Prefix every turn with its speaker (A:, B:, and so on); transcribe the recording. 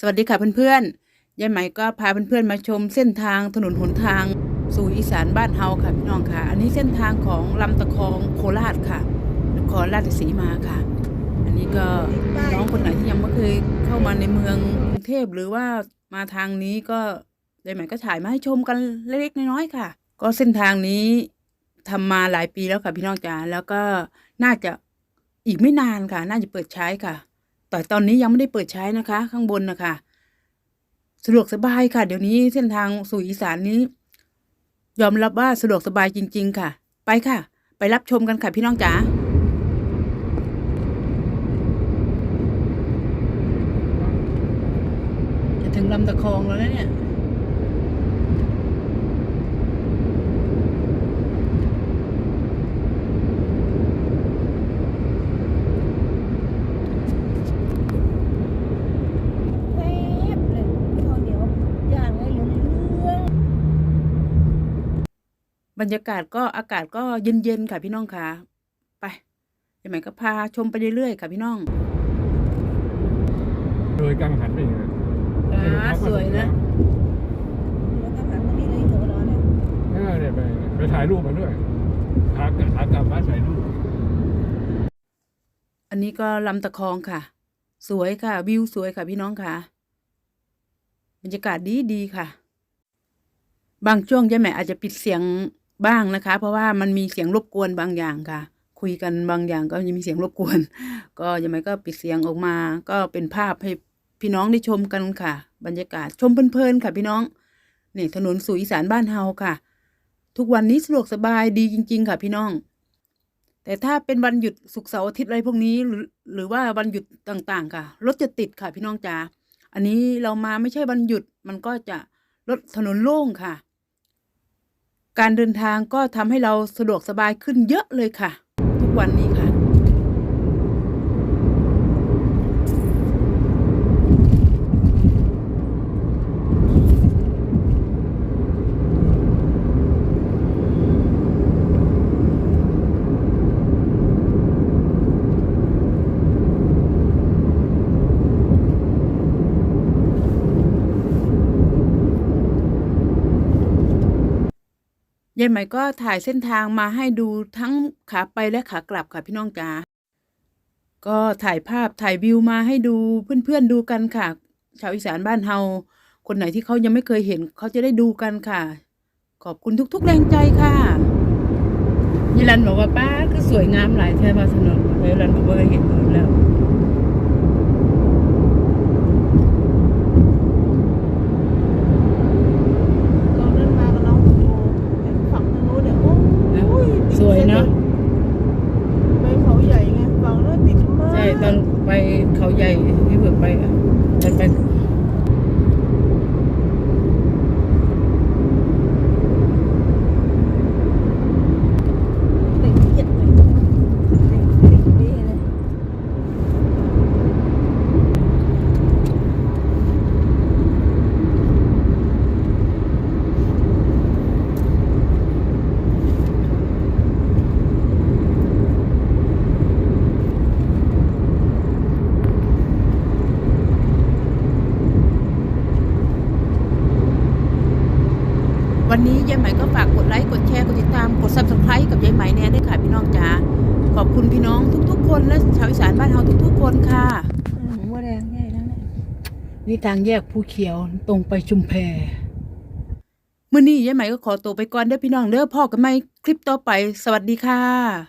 A: สวัสดีค่ะเพื่อนๆยายไหมก็พาเพื่อนๆมาชมเส้นทางถนนหนทาง สู่อีสานบ้านเฮาค่ะพี่น้องค่ะ อันนี้เส้นทางของลำตะคองโคราชค่ะนครราชสีมาค่ะ อันนี้ก็น้องคนไหนที่ยังไม่เคยเข้ามาในเมืองกรุงเทพหรือว่ามาทางนี้ก็ยายไหมก็ถ่ายมาให้ชมกันเล็กๆน้อยๆค่ะ ก็เส้นทางนี้ทำมาหลายปีแล้วค่ะพี่น้องจ๋าแล้วก็น่าจะอีกไม่นานค่ะ น่าจะเปิดใช้ค่ะ แต่ตอนนี้ยังไม่ได้เปิดใช้นะคะ ข้างบนนะคะ สะดวกสบายค่ะ เดี๋ยวนี้เส้นทางสู่อีสานนี้ ยอมรับว่าสะดวกสบายจริง ๆ ค่ะ ไปค่ะ ไปรับชมกันค่ะพี่น้องจ๋าจะถึงลำตะคองแล้วนะเนี่ย
B: แซ่บเลยข้าวเหนียวย่างให้เหลือง
A: บรรยากาศก็อากาศก็เย็นๆค่ะพี่น้องค่ะ ไปยายไหมก็พาชมไปเรื่อยๆค่ะพี่น้อง
C: โดยกังหันไปอย่างนั้น
A: สวยนะ
B: ๆแล้วก็หันมานี่เลยโถร้อนเนี่ย
C: เออเนี่ยไปไปถ่ายรูปมาด้วยขากขากลับมาถ่ายรูป
A: อันนี้ก็ลำตะคองค่ะ สวยค่ะ วิวสวยค่ะ พี่น้องค่ะ บรรยากาศดีดีๆค่ะ บางช่วงยายแหม่อาจจะปิดเสียง บ้างนะคะ เพราะว่ามันมีเสียงรบกวนบางอย่างค่ะ คุยกันบางอย่างก็ยังมีเสียงรบกวน ก็ยายแหม่ก็ปิดเสียงออกมา ก็เป็นภาพให้พี่น้องได้ชมกันค่ะ บรรยากาศชมเพลินๆค่ะพี่น้องนี่ถนนสู่อีสานบ้านเฮาค่ะ ทุกวันนี้สะดวกสบายดีจริง ๆ ค่ะพี่น้อง แต่ถ้าเป็นวันหยุดศุกเสาร์อาทิตย์อะไรพวกนี้หรือหรือว่าวันหยุดต่างๆ ค่ะรถจะติดค่ะพี่น้องจ๋าอันนี้เรามาไม่ใช่วันหยุดมันก็จะรถถนนโล่งค่ะ การเดินทางก็ทำให้เราสะดวกสบายขึ้นเยอะเลยค่ะ ทุกวันนี้ค่ะ ยายไหม่ก็ถ่ายเส้นทางมาให้ดูทั้งขาไปและขากลับค่ะพี่น้องจ๋าก็ถ่ายภาพถ่ายวิวมาให้ดูเพื่อนๆดูกันค่ะ ชาวอีสานบ้านเฮาคนไหนที่เขายังไม่เคยเห็นเขาจะได้ดูกันค่ะ ขอบคุณทุกๆแรงใจค่ะยายรันบอกว่าป้าคือสวยงามหลายแท่มาถนนยายรันบอกว่าเคยเห็นหมดแล้ว
B: ตอนนั้นมากับน้องโอ้เห็นฝั่งทางโน้นเนี่ยโอ้ยติด
A: สวยเนอะ
B: ไปเขาใหญ่ไงฝั่งโน้นติดมาก
A: ใช่ตอนไปเขาใหญ่ที่เบิกไปอะตอนไป
B: ติดเอียดเลยติดติดนี่เลย
A: วันนี้ยายไหมก็ฝากกดไลค์กดแชร์กดติดตามกด subscribe กับยายไหมแน่ด้วยค่ะพี่น้องจ๋าขอบคุณพี่น้องทุก ๆ คนและชาวอีสานบ้านเฮาทุก ๆ คนค่ะ
B: อืมหัวแดงใหญ่นั่นแหละ
A: นี่ทางแยกภูเขียวตรงไปชุมแพมื่อนี้ยายไหมก็ขอตัวไปก่อนเด้อพี่น้องเด้อพ่อกันไหมคลิปต่อไป สวัสดีค่ะ